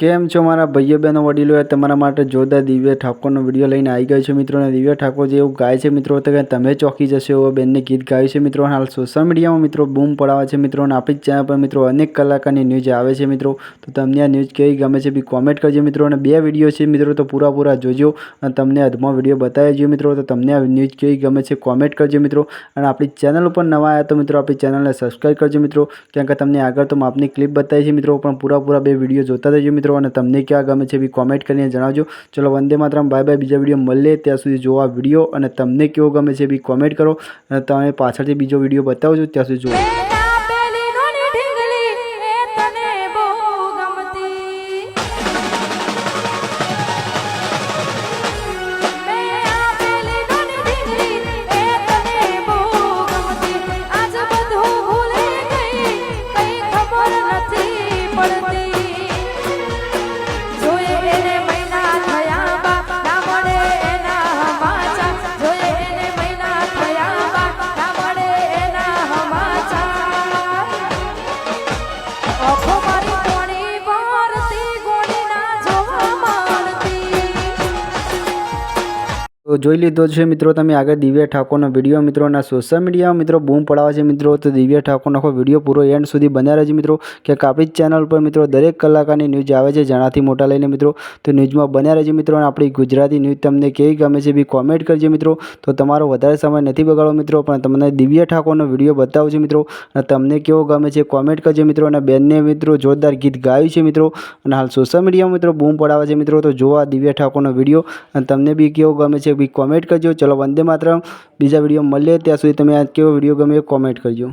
કેમ છો મારા ભાઈઓ બહેનો વડીલો એ તમારા માટે જોરદાર દિવ્ય ઠાકોરનો વિડીયો લઈને આવી ગયો છે મિત્રો અને દિવ્ય ઠાકોર જે એવું ગાય છે મિત્રો તો કે તમે ચોંકી જશો એવો બેનને ગીત ગાયું છે મિત્રો હાલ સોશિયલ મીડિયામાં મિત્રો બૂમ પડાવે છે મિત્રો અને આપણી જ ચેનલ પર મિત્રો અનેક કલાકારની ન્યૂઝ આવે છે મિત્રો તો તમને આ ન્યૂઝ કેવી ગમે છે બી કોમેન્ટ કરજો મિત્રો અને બે વિડીયો છે મિત્રો તો પૂરા પૂરા જોજો અને તમને અધમાં વિડીયો બતાવી જોઈએ મિત્રો તો તમને આ ન્યૂઝ કેવી ગમે છે કોમેન્ટ કરજો મિત્રો અને આપણી ચેનલ ઉપર નવા આવ્યા તો મિત્રો આપણી ચેનલને સબસ્ક્રાઈબ કરજો મિત્રો કેમ કે તમને આગળ તો માપની ક્લિપ બતાવી છે મિત્રો પણ પૂરા પૂરા બે વિડીયો જોતા રહેજો મિત્રો અને તમને ક્યાં ગમે છે બી કોમેન્ટ કરીને જણાવજો. ચલો, વંદે માત્રમ. Bye bye. બીજા વીડિયો મળીએ. ત્યાં સુધી જોવા વીડિયો અને તમને કેવો ગમે છે બી કોમેન્ટ કરો. અને તમે પાછળથી બીજો વીડિયો બતાવજો. ત્યાં સુધી જુઓ. તો જોઈ લીધો છે મિત્રો તમે આગળ દિવ્ય ઠાકોરનો વીડિયો મિત્રો, અને સોશિયલ મીડિયામાં મિત્રો બૂમ પડાવે છે મિત્રો. તો દિવ્ય ઠાકોરનો આખો વીડિયો પૂરો એન્ડ સુધી બન્યા રહેજો મિત્રો. કે આપણી ચેનલ પર મિત્રો દરેક કલાકારની ન્યૂઝ આવે છે જણાથી મોટા લઈને મિત્રો તો ન્યૂઝમાં બન્યા રહેજો મિત્રો. અને આપણી ગુજરાતી ન્યૂઝ તમને કેવી ગમે છે બી કોમેન્ટ કરજો મિત્રો. તો તમારો વધારે સમય નથી બગાડવો મિત્રો, પણ તમને દિવ્ય ઠાકોરનો વીડિયો બતાવું છું મિત્રો. અને તમને કેવો ગમે છે કોમેન્ટ કરજો મિત્રો. અને બેનને મિત્રો જોરદાર ગીત ગાયું છે મિત્રો. અને હાલ સોશિયલ મીડિયામાં મિત્રો બૂમ પડાવે છે મિત્રો. તો જોવા દિવ્ય ઠાકોરનો વીડિયો અને તમને બી કેવો ગમે છે બી કોમેન્ટ કરજો ચલો વંદે માતરમ બીજા વિડીયો મળીએ ત્યાં સુધી તમે આ કેવો વિડીયો ગમે એ કોમેન્ટ કરજો